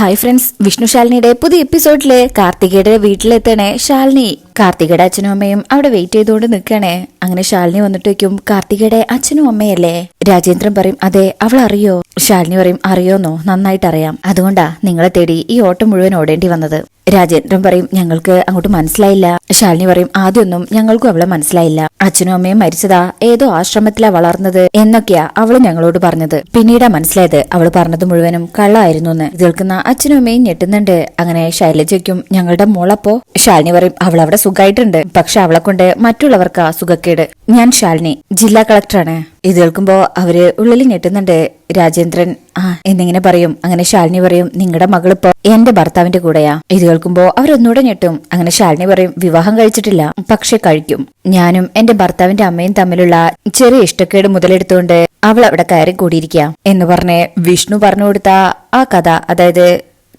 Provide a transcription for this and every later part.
Hi friends Vishnu ശാലിനിയുടെ പുതിയ എപ്പിസോഡിൽ കാർത്തികയുടെ വീട്ടിലെത്തണേ ശാലിനി. കാർത്തികയുടെ അച്ഛനും അമ്മയും അവിടെ വെയിറ്റ് ചെയ്തുകൊണ്ട് നിൽക്കണേ. അങ്ങനെ ശാലിനി വന്നിട്ട് വയ്ക്കും കാർത്തികയുടെ അച്ഛനും അമ്മയല്ലേ? രാജേന്ദ്രൻ പറയും അതെ അവൾ അറിയോ ശാലിനി പറയും അറിയോന്നോ നന്നായിട്ട് അറിയാം അതുകൊണ്ടാ നിങ്ങളെ തേടി ഈ ഓട്ടം മുഴുവൻ ഓടേണ്ടി വന്നത്. രാജേന്ദ്രൻ പറയും ഞങ്ങൾക്ക് അങ്ങോട്ട് മനസ്സിലായില്ല. ശാലിനി പറയും ആദ്യമൊന്നും ഞങ്ങൾക്കും അവളെ മനസ്സിലായില്ല. അച്ഛനും അമ്മയും മരിച്ചതാ ഏതോ ആശ്രമത്തിലാ വളർന്നത് എന്നൊക്കെയാ അവൾ ഞങ്ങളോട് പറഞ്ഞത്. പിന്നീടാ മനസ്സിലായത് അവൾ പറഞ്ഞത് മുഴുവനും കള്ളായിരുന്നു എന്ന്. കേൾക്കുന്ന അച്ഛനും അമ്മയും ഞെട്ടുന്നുണ്ട്. അങ്ങനെ ശൈലജയ്ക്കും ഞങ്ങളുടെ മോളപ്പോ ശാലിനി പറയും അവൾ അവിടെ സുഖമായിട്ടുണ്ട് പക്ഷെ അവളെ കൊണ്ട് മറ്റുള്ളവർക്ക് സുഖക്കേട്. ഞാൻ ശാലിനി ജില്ലാ കളക്ടറാണ്. ഇത് കേൾക്കുമ്പോ അവർ ഉള്ളിൽ ഞെട്ടുന്നുണ്ട്. രാജേന്ദ്രൻ ആ എന്നിങ്ങനെ പറയും. അങ്ങനെ ശാലിനി പറയും നിങ്ങളുടെ മകളിപ്പോ എന്റെ ഭർത്താവിന്റെ കൂടെയാ. ഇത് കേൾക്കുമ്പോ അവരൊന്നുകൂടെ ഞെട്ടും. അങ്ങനെ ശാലിനി പറയും വിവാഹം കഴിച്ചിട്ടില്ല പക്ഷെ കഴിക്കും. ഞാനും എന്റെ ഭർത്താവിന്റെ അമ്മയും തമ്മിലുള്ള ചെറിയ ഇഷ്ടക്കേട് മുതലെടുത്തുകൊണ്ട് അവൾ അവിടെ കയറി കൂടിയിരിക്കാം എന്ന് പറഞ്ഞ് വിഷ്ണു പറഞ്ഞു കൊടുത്ത ആ കഥ അതായത്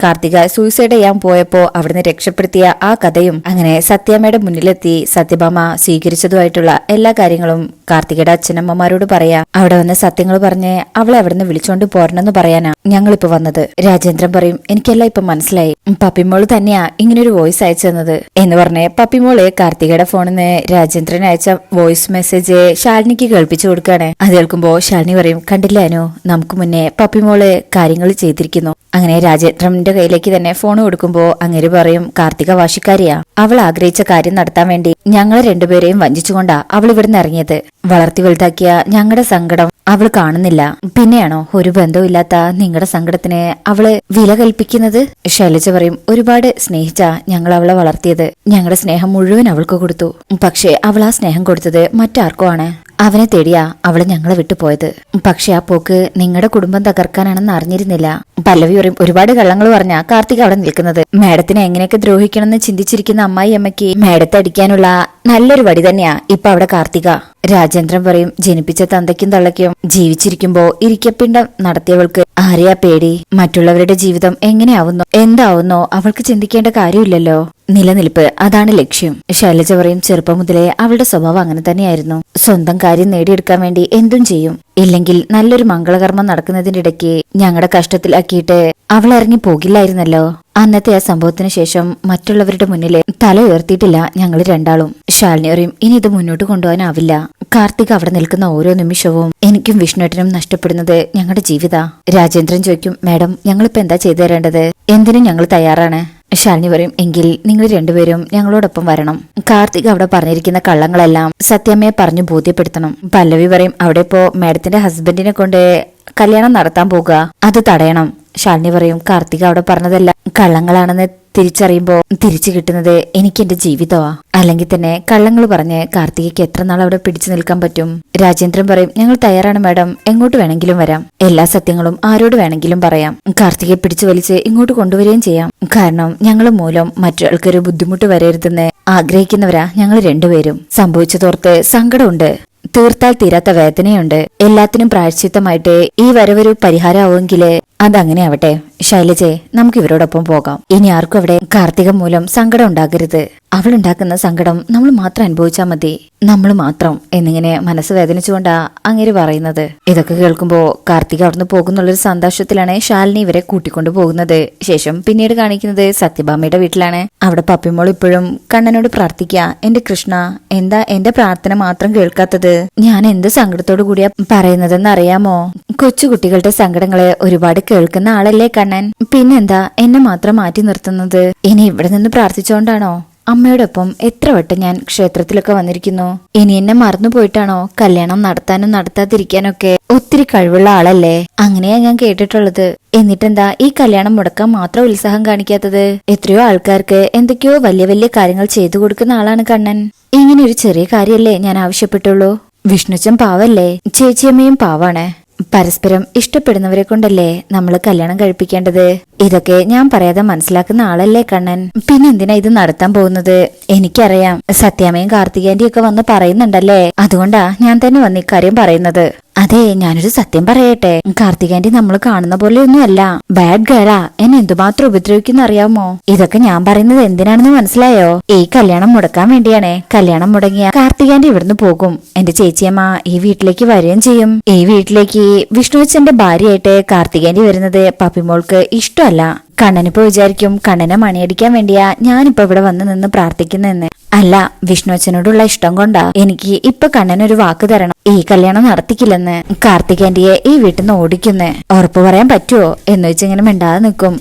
കാർത്തിക സൂയിസൈഡ് ചെയ്യാൻ പോയപ്പോ അവിടുന്ന് രക്ഷപ്പെടുത്തിയ ആ കഥയും അങ്ങനെ സത്യാമ്മയുടെ മുന്നിലെത്തി സത്യഭാമ സ്വീകരിച്ചതുമായിട്ടുള്ള എല്ലാ കാര്യങ്ങളും കാർത്തികയുടെ അച്ഛനമ്മമാരോട് പറയാ. അവിടെ വന്ന് സത്യങ്ങൾ പറഞ്ഞ് അവളെ അവിടുന്ന് വിളിച്ചോണ്ട് പോരണമെന്ന് പറയാനാ ഞങ്ങളിപ്പോ വന്നത്. രാജേന്ദ്രൻ പറയും എനിക്കെല്ലാം ഇപ്പൊ മനസ്സിലായി. പപ്പിമോൾ തന്നെയാ ഇങ്ങനൊരു വോയിസ് അയച്ചു തന്നത്. എന്ന് പറഞ്ഞ് പപ്പിമോൾ കാർത്തികയുടെ ഫോണിൽ നിന്ന് രാജേന്ദ്രൻ അയച്ച വോയിസ് മെസ്സേജ് ശാലിനിക്ക് കേൾപ്പിച്ചു കൊടുക്കാണ്. അത് കേൾക്കുമ്പോ ശാലിനി പറയും കണ്ടില്ലാനോ നമുക്ക് മുന്നേ പപ്പിമോൾ കാര്യങ്ങൾ ചെയ്തിരിക്കുന്നു. അങ്ങനെ രാജേന്ദ്രന്റെ കയ്യിലേക്ക് തന്നെ ഫോൺ കൊടുക്കുമ്പോ അങ്ങേര് പറയും കാർത്തിക വാശിക്കാരിയാ. അവൾ ആഗ്രഹിച്ച കാര്യം നടത്താൻ വേണ്ടി ഞങ്ങളെ രണ്ടുപേരെയും വഞ്ചിച്ചുകൊണ്ടാ അവൾ ഇവിടുന്ന് ഇറങ്ങിയത്. വളർത്തി വലുതാക്കിയ ഞങ്ങളുടെ സങ്കടം അവൾ കാണുന്നില്ല. പിന്നെയാണോ ഒരു ബന്ധവുമില്ലാത്ത നിങ്ങളുടെ സങ്കടത്തിന് അവൾ വില കൽപ്പിക്കുന്നത്? ശൈലജ പറയും ഒരുപാട് സ്നേഹിച്ച ഞങ്ങൾ അവളെ വളർത്തിയത്. ഞങ്ങളുടെ സ്നേഹം മുഴുവൻ അവൾക്ക് കൊടുത്തു. പക്ഷേ അവൾ ആ സ്നേഹം കൊടുത്തത് മറ്റാർക്കോ ആണ്. അവനെ തേടിയാ അവൾ ഞങ്ങളെ വിട്ടുപോയത് പക്ഷെ ആ പോക്ക് നിങ്ങളുടെ കുടുംബം തകർക്കാനാണെന്ന് അറിഞ്ഞിരുന്നില്ല. പല്ലവി ഒരുപാട് കള്ളങ്ങൾ പറഞ്ഞ കാർത്തിക് അവിടെ നിൽക്കുന്നത്. മാഡത്തിനെ എങ്ങനെയൊക്കെ ദ്രോഹിക്കണമെന്ന് ചിന്തിച്ചിരിക്കുന്ന അമ്മായി അമ്മയ്ക്ക് മാഡത്തെ അടിക്കാനുള്ള നല്ലൊരു വടി തന്നെയാ ഇപ്പൊ അവിടെ കാർത്തിക. രാജേന്ദ്രൻ പറയും ജനിപ്പിച്ച തന്തയ്ക്കും തള്ളയ്ക്കും ജീവിച്ചിരിക്കുമ്പോ ഇരിക്കപ്പിണ്ടം നടത്തിയവൾക്ക് ആരെയാ പേടി? മറ്റുള്ളവരുടെ ജീവിതം എങ്ങനെയാവുന്നോ? എന്താവുന്നോ? അവൾക്ക് ചിന്തിക്കേണ്ട കാര്യമില്ലല്ലോ. നിലനിൽപ്പ് അതാണ് ലക്ഷ്യം. ശൈലജ പറയും ചെറുപ്പം മുതലേ അവളുടെ സ്വഭാവം അങ്ങനെ തന്നെയായിരുന്നു. സ്വന്തം കാര്യം നേടിയെടുക്കാൻ വേണ്ടി എന്തും ചെയ്യും. ഇല്ലെങ്കിൽ നല്ലൊരു മംഗളകർമ്മം നടക്കുന്നതിന്റെ ഇടയ്ക്ക് ഞങ്ങളുടെ കഷ്ടത്തിലാക്കിയിട്ട് അവൾ ഇറങ്ങി പോകില്ലായിരുന്നല്ലോ. അന്നത്തെ ആ സംഭവത്തിന് ശേഷം മറ്റുള്ളവരുടെ മുന്നിൽ തല ഉയർത്തിയിട്ടില്ല ഞങ്ങൾ രണ്ടാളും. ശാലിനി ഇനി ഇത് മുന്നോട്ട് കൊണ്ടുപോകാനാവില്ല. കാർത്തിക് അവിടെ നിൽക്കുന്ന ഓരോ നിമിഷവും എനിക്കും വിഷ്ണുട്ടിനും നഷ്ടപ്പെടുന്നത് ഞങ്ങളുടെ ജീവിത. രാജേന്ദ്രൻ ചോദിക്കും മാഡം ഞങ്ങളിപ്പോ എന്താ ചെയ്തു തരേണ്ടത്? എന്തിനും ഞങ്ങൾ തയ്യാറാണ്? ശാലിനി പറയും എങ്കിൽ നിങ്ങൾ രണ്ടുപേരും ഞങ്ങളോടൊപ്പം വരണം. കാർത്തിക് അവിടെ പറഞ്ഞിരിക്കുന്ന കള്ളങ്ങളെല്ലാം സത്യമ്മയെ പറഞ്ഞു ബോധ്യപ്പെടുത്തണം. പല്ലവി പറയും അവിടെ ഇപ്പോ മാഡത്തിന്റെ ഹസ്ബൻഡിനെ കൊണ്ട് കല്യാണം നടത്താൻ പോകുക അത് തടയണം. ശാലിനി പറയും കാർത്തിക അവിടെ പറഞ്ഞതെല്ലാം. കള്ളങ്ങളാണെന്ന് തിരിച്ചറിയുമ്പോ തിരിച്ചു കിട്ടുന്നത് എനിക്ക് എന്റെ ജീവിതമാ അല്ലെങ്കിൽ തന്നെ കള്ളങ്ങൾ പറഞ്ഞ് കാർത്തികയ്ക്ക് എത്ര നാൾ അവിടെ പിടിച്ചു നിൽക്കാൻ പറ്റും. രാജേന്ദ്രൻ പറയും ഞങ്ങൾ തയ്യാറാണ് മാഡം. എങ്ങോട്ട് വേണമെങ്കിലും വരാം. എല്ലാ സത്യങ്ങളും ആരോട് വേണമെങ്കിലും പറയാം. കാർത്തികയെ പിടിച്ചു വലിച്ച് ഇങ്ങോട്ട് കൊണ്ടുവരികയും ചെയ്യാം. കാരണം ഞങ്ങൾ മൂലം മറ്റൊരാൾക്കൊരു ബുദ്ധിമുട്ട് വരരുതെന്ന് ആഗ്രഹിക്കുന്നവരാ ഞങ്ങൾ രണ്ടുപേരും. സംഭവിച്ചതോർത്ത് സങ്കടമുണ്ട്. തീർത്താൽ തീരാത്ത വേദനയുണ്ട്. എല്ലാത്തിനും പ്രായശ്ചിത്തമായിട്ട് ഈ വരവൊരു പരിഹാരമാവുമെങ്കിൽ അതങ്ങനെ ആവട്ടെ ശൈലജെ നമുക്ക് ഇവരോടൊപ്പം പോകാം. ഇനി ആർക്കും അവിടെ കാർത്തിക മൂലം സങ്കടം ഉണ്ടാകരുത്. അവൾ ഉണ്ടാക്കുന്ന സങ്കടം നമ്മൾ മാത്രം അനുഭവിച്ചാൽ മതി. നമ്മൾ മാത്രം എന്നിങ്ങനെ മനസ്സ് വേദനിച്ചുകൊണ്ടാ അങ്ങനെ പറയുന്നത്. ഇതൊക്കെ കേൾക്കുമ്പോൾ കാർത്തിക അവിടുന്ന് പോകുന്നുള്ളൊരു സന്തോഷത്തിലാണ് ശാലിനി ഇവരെ കൂട്ടിക്കൊണ്ടു പോകുന്നത്. ശേഷം പിന്നീട് കാണിക്കുന്നത് സത്യഭാമയുടെ വീട്ടിലാണ്. അവിടെ പപ്പിമോൾ ഇപ്പോഴും കണ്ണനോട് പ്രാർത്ഥിക്ക എന്റെ കൃഷ്ണ എന്താ എന്റെ പ്രാർത്ഥന മാത്രം കേൾക്കാത്തത്? ഞാൻ എന്ത് സങ്കടത്തോടു കൂടിയാ പറയുന്നതെന്ന് അറിയാമോ കൊച്ചുകുട്ടികളുടെ സങ്കടങ്ങളെ ഒരുപാട് കേൾക്കുന്ന ആളല്ലേ കണ്ണൻ? പിന്നെന്താ എന്നെ മാത്രം മാറ്റി നിർത്തുന്നത്? ഇനി ഇവിടെ നിന്ന് പ്രാർത്ഥിച്ചോണ്ടാണോ? അമ്മയോടൊപ്പം എത്ര വട്ടം ഞാൻ ക്ഷേത്രത്തിലൊക്കെ വന്നിരിക്കുന്നു? ഇനി എന്നെ മറന്നു പോയിട്ടാണോ കല്യാണം നടത്താനും നടത്താതിരിക്കാനൊക്കെ? ഒത്തിരി കഴിവുള്ള ആളല്ലേ? അങ്ങനെയാ ഞാൻ കേട്ടിട്ടുള്ളത്. എന്നിട്ടെന്താ ഈ കല്യാണം മുടക്കാൻ മാത്രം ഉത്സാഹം കാണിക്കാത്തത്? എത്രയോ ആൾക്കാർക്ക് എന്തൊക്കെയോ വലിയ വലിയ കാര്യങ്ങൾ ചെയ്തു കൊടുക്കുന്ന ആളാണ് കണ്ണൻ. ഇങ്ങനെ ഒരു ചെറിയ കാര്യല്ലേ ഞാൻ ആവശ്യപ്പെട്ടുള്ളൂ? വിഷ്ണുച്ചൻ പാവല്ലേ? ചേച്ചിയമ്മയും പാവാണ്. പരസ്പരം ഇഷ്ടപ്പെടുന്നവരെ കൊണ്ടല്ലേ നമ്മൾ കല്യാണം കഴിപ്പിക്കേണ്ടത്? ഇതൊക്കെ ഞാൻ പറയാതെ മനസ്സിലാക്കുന്ന ആളല്ലേ കണ്ണൻ. പിന്നെ എന്തിനാ ഇത് നടത്താൻ പോകുന്നത്? എനിക്കറിയാം. സത്യാമയും കാർത്തികേന്റെയും ഒക്കെ വന്ന് പറയുന്നുണ്ടല്ലേ? അതുകൊണ്ടാ ഞാൻ തന്നെ വന്ന് ഇക്കാര്യം പറയുന്നത്. അതെ ഞാനൊരു സത്യം പറയട്ടെ. കാർത്തികാന്റി നമ്മൾ കാണുന്ന പോലെയൊന്നും അല്ല ബാഡ് ഗേളാ എന്നെ എന്തുമാത്രം ഉപദ്രവിക്കുന്ന അറിയാമോ? ഇതൊക്കെ ഞാൻ പറയുന്നത് എന്തിനാണെന്ന് മനസ്സിലായോ? ഈ കല്യാണം മുടക്കാൻ വേണ്ടിയാണേ. കല്യാണം മുടങ്ങിയ കാർത്തികാന്റി ഇവിടുന്ന് പോകും. എന്റെ ചേച്ചിയമ്മ ഈ വീട്ടിലേക്ക് വരികയും ചെയ്യും. ഈ വീട്ടിലേക്ക് വിഷ്ണുവച്ചന്റെ ഭാര്യയായിട്ട് കാർത്തികാന്റി വരുന്നത് പപ്പിമോൾക്ക് ഇഷ്ടമല്ല. കണ്ണനിപ്പോ വിചാരിക്കും കണ്ണനെ മണിയടിക്കാൻ വേണ്ടിയാ ഞാനിപ്പോ ഇവിടെ വന്ന് നിന്ന് പ്രാർത്ഥിക്കുന്നെന്ന് അല്ല വിഷ്ണു അച്ഛനോടുള്ള ഇഷ്ടം കൊണ്ടാ എനിക്ക് ഇപ്പൊ ഒരു വാക്ക് തരണം. ഈ കല്യാണം നടത്തിക്കില്ലെന്ന് കാർത്തികേന്റിയെ ഈ വീട്ടിൽ നിന്ന് ഓടിക്കുന്നേ. ഉറപ്പ് പറയാൻ പറ്റുമോ എന്ന് വെച്ചിങ്ങനെ മിണ്ടാതെ നിൽക്കും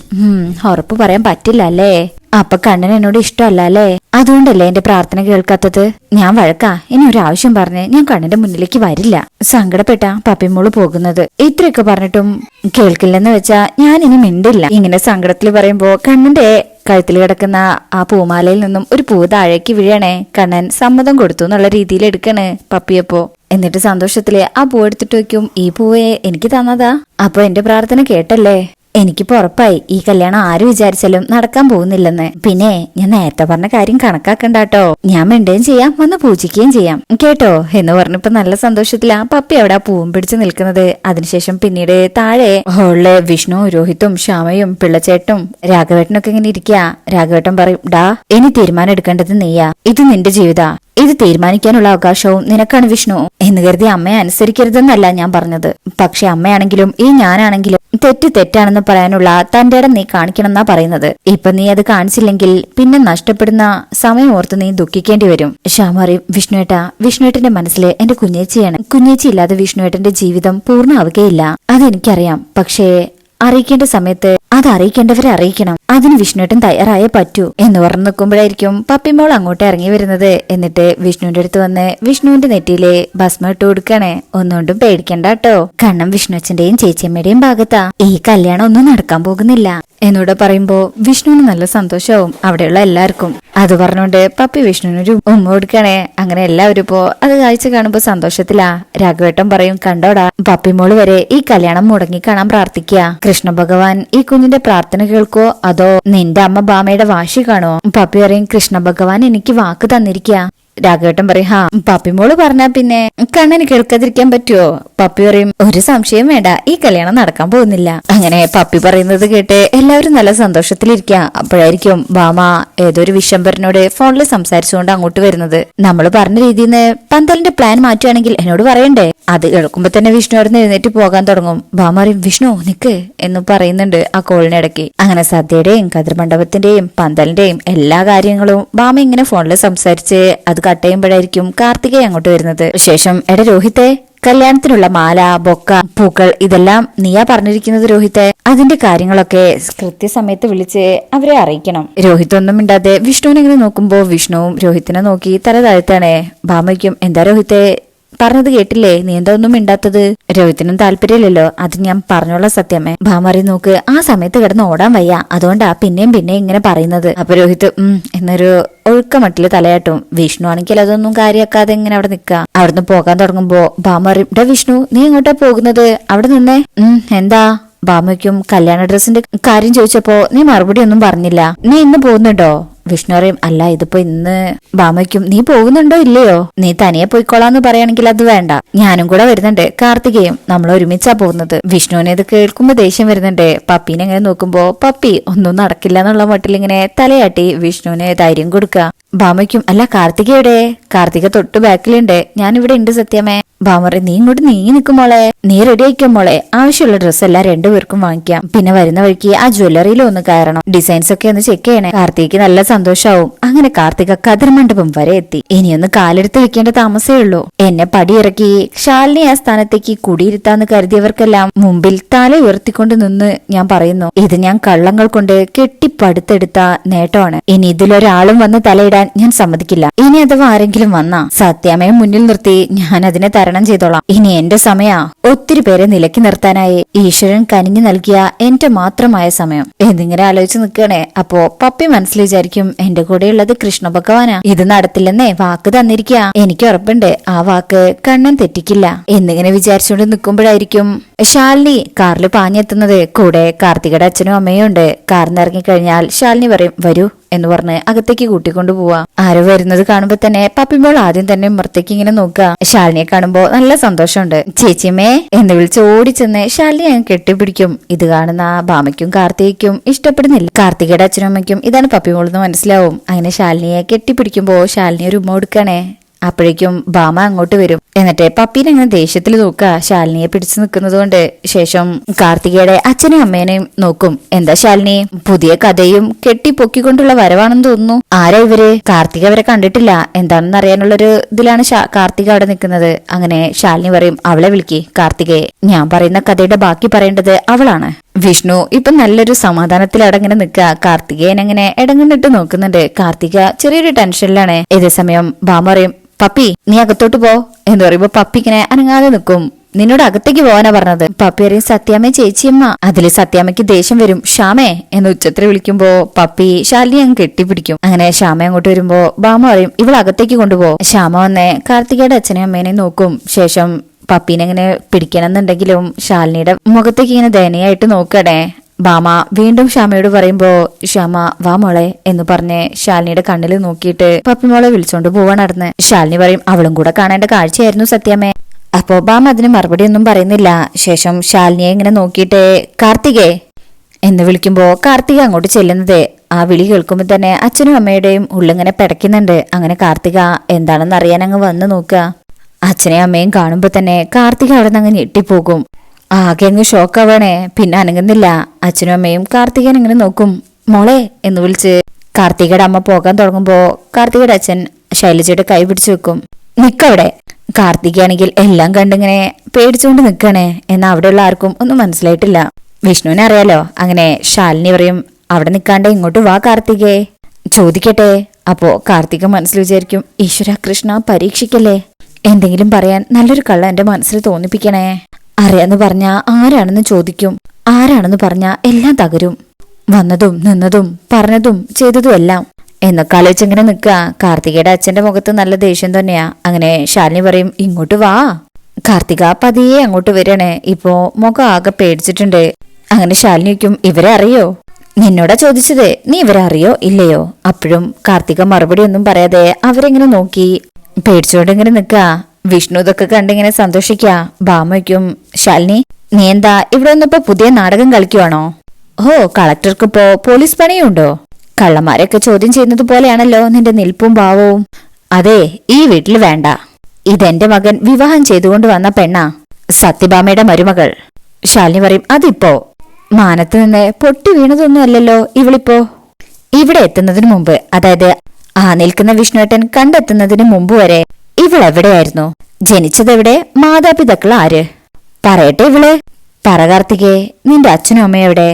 ഉറപ്പ് പറയാൻ പറ്റില്ല അല്ലേ? അപ്പൊ കണ്ണൻ എന്നോട് ഇഷ്ടമല്ല അല്ലേ? അതുകൊണ്ടല്ലേ എന്റെ പ്രാർത്ഥന കേൾക്കാത്തത്? ഞാൻ വഴക്കാ. ഇനി ഒരു ആവശ്യം പറഞ്ഞ് ഞാൻ കണ്ണന്റെ മുന്നിലേക്ക് വരില്ല. സങ്കടപ്പെട്ട പപ്പിമോൾ പോകുന്നത്. ഇത്രയൊക്കെ പറഞ്ഞിട്ടും കേൾക്കില്ലെന്ന് വെച്ചാ ഞാൻ ഇനി മിണ്ടില്ല. ഇങ്ങനെ സങ്കടത്തിൽ പറയുമ്പോ കണ്ണന്റെ കഴുത്തിൽ കിടക്കുന്ന ആ പൂമാലയിൽ നിന്നും ഒരു പൂ താഴേക്ക് വീഴണേ. കണ്ണൻ സമ്മതം കൊടുത്തു എന്നുള്ള രീതിയിൽ എടുക്കണേ പപ്പിയപ്പോ. എന്നിട്ട് സന്തോഷത്തിൽ ആ പൂ എടുത്തിട്ട് വെക്കും ഈ പൂവേ എനിക്ക് തന്നതാ. അപ്പൊ എന്റെ പ്രാർത്ഥന കേട്ടല്ലേ? എനിക്കിപ്പോ ഉറപ്പായി ഈ കല്യാണം ആര് വിചാരിച്ചാലും നടക്കാൻ പോകുന്നില്ലെന്ന്. പിന്നെ ഞാൻ നേരത്തെ പറഞ്ഞ കാര്യം കണക്കാക്കണ്ടാട്ടോ. ഞാൻ മിണ്ടുകയും ചെയ്യാം വന്ന് പൂജിക്കുകയും ചെയ്യാം. കേട്ടോ? എന്ന് പറഞ്ഞപ്പോ നല്ല സന്തോഷത്തിലാ പപ്പി അവിടെ ആ പൂവും പിടിച്ച് നിൽക്കുന്നത്. അതിനുശേഷം പിന്നീട് താഴെ ഹോളിൽ വിഷ്ണു രോഹിത്തും ശ്യാമയും പിള്ളച്ചേട്ടും രാഘവേട്ടനൊക്കെ ഇങ്ങനെ ഇരിക്കുക രാഘവേട്ടൻ പറയും ഡാ ഇനി തീരുമാനം എടുക്കേണ്ടത് നീയാ. ഇത് നിന്റെ ജീവിതാ. ഇത് തീരുമാനിക്കാനുള്ള അവകാശവും നിനക്കാണ് വിഷ്ണു എന്ന് കരുതി അമ്മയെ അനുസരിക്കരുതെന്നല്ല ഞാൻ പറഞ്ഞത്. പക്ഷെ അമ്മയാണെങ്കിലും ഈ ഞാനാണെങ്കിലും തെറ്റ് തെറ്റാണെന്ന് പറയാനുള്ള തന്റെ ഇടം നീ കാണിക്കണമെന്നാ പറയുന്നത്. ഇപ്പൊ നീ അത് കാണിച്ചില്ലെങ്കിൽ പിന്നെ നഷ്ടപ്പെടുന്ന സമയം ഓർത്ത് നീ ദുഃഖിക്കേണ്ടി വരും. ഷാമറി വിഷ്ണുവേട്ട വിഷ്ണുവേട്ടന്റെ മനസ്സിൽ എന്റെ കുഞ്ഞേച്ചിയാണ്. കുഞ്ഞേച്ചി ഇല്ലാതെ വിഷ്ണുവേട്ടന്റെ ജീവിതം പൂർണമാവുകയില്ല അതെനിക്കറിയാം. പക്ഷേ അറിയിക്കേണ്ട സമയത്ത് അത് അറിയിക്കേണ്ടവരെ അറിയിക്കണം. അതിന് വിഷ്ണുവേട്ടൻ തയ്യാറായേ പറ്റൂ എന്ന് പറഞ്ഞു നിൽക്കുമ്പോഴായിരിക്കും പപ്പിമോൾ അങ്ങോട്ട് ഇറങ്ങി വരുന്നത്. എന്നിട്ട് വിഷ്ണുവിന്റെ അടുത്ത് വന്ന് വിഷ്ണുവിന്റെ നെറ്റിയിലെ ഭസ്മം ഇട്ട് കൊടുക്കണേ. ഒന്നുകൊണ്ടും പേടിക്കണ്ട കേട്ടോ. കണ്ണം വിഷ്ണുവച്ചന്റെയും ചേച്ചിയമ്മയുടെയും ഭാഗത്താ ഈ കല്യാണം ഒന്നും നടക്കാൻ പോകുന്നില്ല. എന്നോട് പറയുമ്പോ വിഷ്ണുവിന് നല്ല സന്തോഷവും അവിടെയുള്ള എല്ലാവർക്കും. അത് പറഞ്ഞുകൊണ്ട് പപ്പി വിഷ്ണുവിനൊരു ഉമ്മ കൊടുക്കണേ. അങ്ങനെ എല്ലാവരും ഇപ്പോ അത് കാഴ്ച കാണുമ്പോ സന്തോഷത്തിലാ. രാഘവേട്ടൻ പറയും കണ്ടോടാ പപ്പിമോൾ വരെ ഈ കല്യാണം മുടങ്ങി കാണാൻ പ്രാർത്ഥിക്കുക കൃഷ്ണ ഭഗവാൻ ഈ കുഞ്ഞിന്റെ പ്രാർത്ഥന കേൾക്കോ? അതോ നിന്റെ അമ്മ ബാമയുടെ വാശി കാണോ പപ്പി പറയും കൃഷ്ണ ഭഗവാൻ എനിക്ക് വാക്ക് തന്നിരിക്കുക രാഘവേട്ടൻ പറയും ഹാ പപ്പിമോൾ പറഞ്ഞാ പിന്നെ കണ്ണന് കേൾക്കാതിരിക്കാൻ പറ്റുമോ പപ്പി പറയും ഒരു സംശയം വേണ്ട ഈ കല്യാണം നടക്കാൻ പോകുന്നില്ല. അങ്ങനെ പപ്പി പറയുന്നത് കേട്ട് എല്ലാവരും നല്ല സന്തോഷത്തിലിരിക്കുക അപ്പോഴായിരിക്കും ബാമ ഏതൊരു വിശംബരനോട് ഫോണിൽ സംസാരിച്ചുകൊണ്ട് അങ്ങോട്ട് വരുന്നത്. നമ്മൾ പറഞ്ഞ രീതിയിൽ നിന്ന് പന്തലിന്റെ പ്ലാൻ മാറ്റുകയാണെങ്കിൽ എന്നോട് പറയണ്ടേ? അത് കേൾക്കുമ്പോ തന്നെ വിഷ്ണു അവിടെ നിന്ന് എഴുന്നേറ്റ് പോകാൻ തുടങ്ങും. ബാമ പറയും വിഷ്ണു നിക്ക് എന്ന് പറയുന്നുണ്ട് ആ കോളിനിടയ്ക്ക് അങ്ങനെ സദ്യയുടെയും കതിർമണ്ഡപത്തിന്റെയും പന്തലിന്റെയും എല്ലാ കാര്യങ്ങളും ബാമ ഇങ്ങനെ ഫോണിൽ സംസാരിച്ച് അത് കട്ട് ചെയ്യുമ്പോഴായിരിക്കും അങ്ങോട്ട് വരുന്നത്. ശേഷം എടാ രോഹിത്തെ കല്യാണത്തിനുള്ള മാല ബൊക്ക പൂക്കൾ ഇതെല്ലാം നീയാ പറഞ്ഞിരിക്കുന്നത് രോഹിത്തെ. അതിന്റെ കാര്യങ്ങളൊക്കെ കൃത്യസമയത്ത് വിളിച്ച് അവരെ അറിയിക്കണം. രോഹിത് ഒന്നും മിണ്ടാതെ വിഷ്ണുവിനെ ഇങ്ങനെ നോക്കുമ്പോ വിഷ്ണുവും രോഹിത്തിനെ നോക്കി തല താഴ്ത്താണേ. ഭാമയ്ക്കും എന്താ രോഹിത്തെ പറഞ്ഞത് കേട്ടില്ലേ? നീ എന്താ ഒന്നും മിണ്ടാത്തത്? രോഹിത്തിനും താല്പര്യമില്ലല്ലോ. അത് ഞാൻ പറഞ്ഞോളാം സത്യമേ. ഭാമറി നോക്ക് ആ സമയത്ത് കിടന്ന് ഓടാൻ വയ്യ. അതുകൊണ്ടാ പിന്നെയും പിന്നെയും ഇങ്ങനെ പറയുന്നത്. അപ്പൊ രോഹിത് ഉം എന്നൊരു ഒഴുക്കമട്ടിൽ തലയാട്ടും. വിഷ്ണു ആണെങ്കിൽ അതൊന്നും കാര്യാക്കാതെ ഇങ്ങനെ അവിടെ നിൽക്കുക അവിടുന്ന് പോകാൻ തുടങ്ങുമ്പോ ഭാമറി ഡാ വിഷ്ണു നീ എങ്ങോട്ടാ പോകുന്നത്? അവിടെ നിന്നേ. ഉം എന്താ? ഭാമയ്ക്കും കല്യാണ ഡ്രസ്സിന്റെ കാര്യം ചോദിച്ചപ്പോ നീ മറുപടി ഒന്നും പറഞ്ഞില്ല. നീ ഇന്ന് പോകുന്നുണ്ടോ? വിഷ്ണു പറയും അല്ല ഇതിപ്പോ ഇന്ന് ബാമയ്ക്കും നീ പോകുന്നുണ്ടോ ഇല്ലയോ? നീ തനിയെ പോയിക്കോളാന്ന് പറയുകയാണെങ്കിൽ അത് വേണ്ട. ഞാനും കൂടെ വരുന്നുണ്ട് കാർത്തികയും നമ്മൾ ഒരുമിച്ചാ പോകുന്നത്. വിഷ്ണുവിനെ ഇത് കേൾക്കുമ്പോ ദേഷ്യം വരുന്നുണ്ട്. പപ്പീനെ ഇങ്ങനെ നോക്കുമ്പോ പപ്പി ഒന്നും നടക്കില്ല എന്നുള്ള മട്ടിൽ ഇങ്ങനെ തലയാട്ടി വിഷ്ണുവിന് ധൈര്യം കൊടുക്കുക. ബാമയ്ക്കും അല്ല കാർത്തികയുടെ? കാർത്തിക തൊട്ട് ബാക്കിലുണ്ട്. ഞാനിവിടെ ഉണ്ട് സത്യമേ. ബാമറി നീ ഇങ്ങോട്ട് നീങ്ങി നിൽക്കും മോളെ. നീ റെഡി ആയിക്കും മോളെ? ആവശ്യമുള്ള ഡ്രസ്സ് എല്ലാം രണ്ടുപേർക്കും വാങ്ങിക്കാം. പിന്നെ വരുന്ന വഴിക്ക് ആ ജ്വല്ലറിയിൽ ഒന്ന് കയറണം. ഡിസൈൻസ് ഒക്കെ ഒന്ന് ചെക്ക് ചെയ്യണേ. കാർത്തിക്ക് നല്ല സന്തോഷാവും. അങ്ങനെ കാർത്തിക കതിർമണ്ഡപം വരെ എത്തി. ഇനിയൊന്ന് കാലെടുത്ത് വെക്കേണ്ട താമസേ ഉള്ളൂ. എന്നെ പടിയിറക്കി ശാലിനി ആ സ്ഥാനത്തേക്ക് കുടിയിരുത്താന്ന് കരുതിയവർക്കെല്ലാം മുമ്പിൽ തല ഉയർത്തിക്കൊണ്ട് നിന്ന് ഞാൻ പറയുന്നു ഇത് ഞാൻ കള്ളങ്ങൾ കൊണ്ട് കെട്ടിപ്പടുത്തെടുത്ത നേട്ടമാണ്. ഇനി ഇതിലൊരാളും വന്ന് തലയിടാൻ ഞാൻ സമ്മതിക്കില്ല. ഇനി അഥവാ ആരെങ്കിലും വന്നാ സത്യാമയം മുന്നിൽ നിർത്തി ഞാൻ അതിനെ ചെയ്തോളാം. ഇനി എന്റെ സമയാ. ഒത്തിരി പേരെ നിലക്കി നിർത്താനായി ഈശ്വരൻ കനിഞ്ഞു നൽകിയ എന്റെ മാത്രമായ സമയം. എന്നിങ്ങനെ ആലോചിച്ച് നിൽക്കണേ. അപ്പോ പപ്പി മനസ്സിൽ വിചാരിക്കും എന്റെ കൂടെയുള്ളത് കൃഷ്ണ ഭഗവാനാ. ഇത് നടത്തില്ലെന്നേ വാക്ക് തന്നിരിക്കുക എനിക്ക് ഉറപ്പുണ്ട്. ആ വാക്ക് കണ്ണൻ തെറ്റിക്കില്ല. എന്നിങ്ങനെ വിചാരിച്ചുകൊണ്ട് നിൽക്കുമ്പോഴായിരിക്കും ശാലിനി കാറിൽ പാഞ്ഞെത്തുന്നത്. കൂടെ കാർത്തികയുടെ അച്ഛനും അമ്മയും ഉണ്ട്. കാറിന്ന് ഇറങ്ങിക്കഴിഞ്ഞാൽ ശാലിനി പറയും വരൂ. എന്ന് പറഞ്ഞ് അകത്തേക്ക് കൂട്ടിക്കൊണ്ടു പോവാ. ആരോ വരുന്നത് കാണുമ്പോ തന്നെ പപ്പിമ്പോൾ ആദ്യം തന്നെ ഉമ്മറത്തേക്ക് ഇങ്ങനെ നോക്കുക ശാലിനിയെ കാണുമ്പോ നല്ല സന്തോഷമുണ്ട്. ചേച്ചിയമ്മേ എന്ന് വിളിച്ച് ഓടിച്ചെന്ന് ശാലിനി ഞാൻ കെട്ടിപ്പിടിക്കും. ഇത് കാണുന്ന ഭാമയ്ക്കും കാർത്തികയ്ക്കും ഇഷ്ടപ്പെടുന്നില്ല. കാർത്തികയുടെ അച്ഛനും അമ്മയ്ക്കും ഇതാണ് പപ്പിമോളെന്ന് മനസ്സിലാവും. അങ്ങനെ ശാലിനിയെ കെട്ടിപ്പിടിക്കുമ്പോ ശാലിനി ഒരു ഉമ്മ കൊടുക്കണേ. അപ്പോഴേക്കും ബാമ അങ്ങോട്ട് വരും. എന്നിട്ട് പപ്പീനെ അങ്ങനെ ദേഷ്യത്തിൽ നോക്കുക. ശാലിനിയെ പിടിച്ചു നിൽക്കുന്നത് കൊണ്ട് ശേഷം കാർത്തികയുടെ അച്ഛനെയും അമ്മേനെയും നോക്കും. എന്താ ശാലിനി? പുതിയ കഥയും കെട്ടിപ്പൊക്കിക്കൊണ്ടുള്ള വരവാണെന്ന് തോന്നുന്നു. ആരാ ഇവർ? കാർത്തിക അവരെ കണ്ടിട്ടില്ല. എന്താണെന്ന് അറിയാനുള്ളൊരു ഇതിലാണ് കാർത്തിക അവിടെ നിൽക്കുന്നത്. അങ്ങനെ ശാലിനി പറയും അവളെ വിളിക്കി. കാർത്തികയെ ഞാൻ പറയുന്ന കഥയുടെ ബാക്കി പറയേണ്ടത് അവളാണ്. വിഷ്ണു ഇപ്പൊ നല്ലൊരു സമാധാനത്തിൽ അടങ്ങനെ നിൽക്കുക. കാർത്തികേയൻ അങ്ങനെ ഇടങ്ങണ്ടിട്ട് നോക്കുന്നുണ്ട്. കാർത്തിക ചെറിയൊരു ടെൻഷനിലാണ്. ഇതേ സമയം ബാമ പറയും പപ്പി നീ അകത്തോട്ട് പോ. എന്ന് പറയുമ്പോ പപ്പി ഇങ്ങനെ അനങ്ങാതെ നിൽക്കും. നിന്നോട് അകത്തേക്ക് പോവാനാ പറഞ്ഞത്. പപ്പി അറിയും സത്യാമ്മ ചേച്ചിയമ്മ അതിൽ സത്യാമ്മയ്ക്ക് ദേഷ്യം വരും. ഷാമേ എന്ന് ഉച്ചത്തിൽ വിളിക്കുമ്പോ പപ്പി ശാലിനി അങ്ങ് കെട്ടിപ്പിടിക്കും. അങ്ങനെ ശ്യാമ അങ്ങോട്ട് വരുമ്പോ ബാമ പറയും ഇവൾ അകത്തേക്ക് കൊണ്ടുപോ. ശ്യാമ വന്നേ കാർത്തികയുടെ അച്ഛനെയും അമ്മേനെയും നോക്കും. ശേഷം പപ്പീനെ ഇങ്ങനെ പിടിക്കണമെന്നുണ്ടെങ്കിലും ശാലിനിയുടെ മുഖത്തേക്ക് ഇങ്ങനെ ദയനീയായിട്ട് നോക്കണേ ബാമ വീണ്ടും ശ്യാമയോട് പറയുമ്പോ ശ്യാമ വാ മോളെ എന്ന് പറഞ്ഞ് ശാലിനിയുടെ കണ്ണിൽ നോക്കിയിട്ട് പപ്പി മോളെ വിളിച്ചോണ്ട് പോവാൻ നടന്ന്. ശാലിനി പറയും അവളും കൂടെ കാണേണ്ട കാഴ്ചയായിരുന്നു സത്യമേ. അപ്പോ ബാമ അതിന് മറുപടി ഒന്നും പറയുന്നില്ല. ശേഷം ശാലിനിയെ ഇങ്ങനെ നോക്കിയിട്ട് കാർത്തികേ എന്ന് വിളിക്കുമ്പോ കാർത്തിക അങ്ങോട്ട് ചെല്ലുന്നത്. ആ വിളി കേൾക്കുമ്പോൾ തന്നെ അച്ഛനും അമ്മയുടെയും ഉള്ളിങ്ങനെ പിടയ്ക്കുന്നുണ്ട്. അങ്ങനെ കാർത്തിക എന്താണെന്ന് അറിയാൻ അങ്ങ് വന്ന് നോക്കുക. അച്ഛനെയും അമ്മയും കാണുമ്പോ തന്നെ കാർത്തിക അവിടെ നിന്ന് അങ്ങ് ഞെട്ടിപ്പോകും. ആകെ അങ്ങ് ഷോക്കാവണേ പിന്നെ അനങ്ങുന്നില്ല. അച്ഛനും അമ്മയും കാർത്തികൻ ഇങ്ങനെ നോക്കും. മോളെ എന്ന് വിളിച്ച് കാർത്തികയുടെ അമ്മ പോകാൻ തുടങ്ങുമ്പോ കാർത്തികയുടെ അച്ഛൻ ശൈലജയുടെ കൈ പിടിച്ചു വെക്കും. നിക്കവിടെ. കാർത്തികയാണെങ്കിൽ എല്ലാം കണ്ടിങ്ങനെ പേടിച്ചുകൊണ്ട് നിൽക്കണേ എന്നാ അവിടെയുള്ള ആർക്കും ഒന്നും മനസ്സിലായിട്ടില്ല. വിഷ്ണുവിനെ അറിയാലോ. അങ്ങനെ ശാലിനി പറയും അവിടെ നിൽക്കാണ്ട് ഇങ്ങോട്ട് വാ കാർത്തികേ. ചോദിക്കട്ടെ. അപ്പോ കാർത്തിക മനസ്സിൽ വിചാരിക്കും ഈശ്വര കൃഷ്ണ പരീക്ഷിക്കല്ലേ? എന്തെങ്കിലും പറയാൻ നല്ലൊരു കള്ള എന്റെ മനസ്സിൽ തോന്നിപ്പിക്കണേ. അറിയാന്ന് പറഞ്ഞ ആരാണെന്ന് ചോദിക്കും. ആരാണെന്ന് പറഞ്ഞ എല്ലാം തകരും. വന്നതും നിന്നതും പറഞ്ഞതും ചെയ്തതും എല്ലാം. എന്നൊക്കെ ആലോചിച്ചിങ്ങനെ നിൽക്കുക. കാർത്തികയുടെ അച്ഛന്റെ മുഖത്ത് നല്ല ദേഷ്യം തന്നെയാ. അങ്ങനെ ശാലിനി പറയും ഇങ്ങോട്ട് വാ. കാർത്തിക പതിയെ അങ്ങോട്ട് വരണേ ഇപ്പോ മുഖം ആകെ പേടിച്ചിട്ടുണ്ട്. അങ്ങനെ ശാലിനിക്കും ഇവരെ അറിയോ നിന്നോടാ ചോദിച്ചത്. നീ ഇവരെ അറിയോ ഇല്ലയോ? അപ്പോഴും കാർത്തിക മറുപടി ഒന്നും പറയാതെ അവരെങ്ങനെ നോക്കി. പേടിച്ചോണ്ട് ഇങ്ങനെ നിക്ക. വിഷ്ണു ഇതൊക്കെ കണ്ടിങ്ങനെ സന്തോഷിക്ക. ബാമയ്ക്കും ശാലിനി നീ എന്താ ഇവിടെ ഒന്നിപ്പോ പുതിയ നാടകം കളിക്കുവാണോ? ഓ കളക്ടർക്ക് ഇപ്പോ പോലീസ് പണിയുണ്ടോ? കള്ളന്മാരെയൊക്കെ ചോദ്യം ചെയ്യുന്നത് പോലെയാണല്ലോ നിന്റെ നിൽപ്പും ഭാവവും. അതെ ഈ വീട്ടിൽ വേണ്ട. ഇതെന്റെ മകൻ വിവാഹം ചെയ്തുകൊണ്ട് വന്ന പെണ്ണാ. സത്യഭാമയുടെ മരുമകൾ. ശാലിനി പറയും അതിപ്പോ? മാനത്ത് നിന്ന് പൊട്ടി വീണതൊന്നും അല്ലല്ലോ ഇവളിപ്പോ? ഇവിടെ എത്തുന്നതിന് മുമ്പ് അതായത് ആ നിൽക്കുന്ന വിഷ്ണുവേട്ടൻ കണ്ടെത്തുന്നതിന് മുമ്പ് വരെ ഇവളെവിടെയായിരുന്നു ജനിച്ചതെവിടെ മാതാപിതാക്കൾ ആര്? പറയട്ടെ ഇവൾ. പറ കാർത്തികേ നിന്റെ അച്ഛനും അമ്മയും എവിടെ?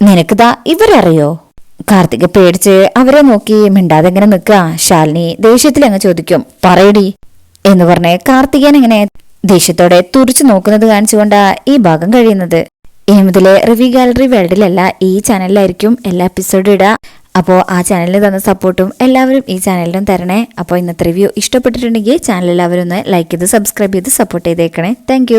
നിനക്കിതാ ഇവരറിയോ കാർത്തിക പേടിച്ച് അവരെ നോക്കി മിണ്ടാതെ ഇങ്ങനെ നിൽക്കുക. ശാലിനി ദേഷ്യത്തിൽ അങ്ങ് ചോദിക്കും പറയടി. എന്ന് പറഞ്ഞ് കാർത്തികൻ ഇങ്ങനെ ദേഷ്യത്തോടെ തുറിച്ചു നോക്കുന്നത് കാണിച്ചുകൊണ്ടാ ഈ ഭാഗം കഴിയുന്നത്. ഇനി മുതൽ റിവ്യൂ ഗാലറി വേൾഡിലല്ല ഈ ചാനലിലായിരിക്കും എല്ലാ എപ്പിസോഡും ഇടുക അപ്പോൾ ആ ചാനലിന് തന്ന സപ്പോർട്ടും എല്ലാവരും ഈ ചാനലിനും തരണേ. അപ്പോൾ ഇന്നത്തെ റിവ്യൂ ഇഷ്ടപ്പെട്ടിട്ടുണ്ടെങ്കിൽ ചാനൽ എല്ലാവരും ഒന്ന് ലൈക്ക് ചെയ്ത് സബ്സ്ക്രൈബ് ചെയ്ത് സപ്പോർട്ട് ചെയ്തേക്കണേ. താങ്ക്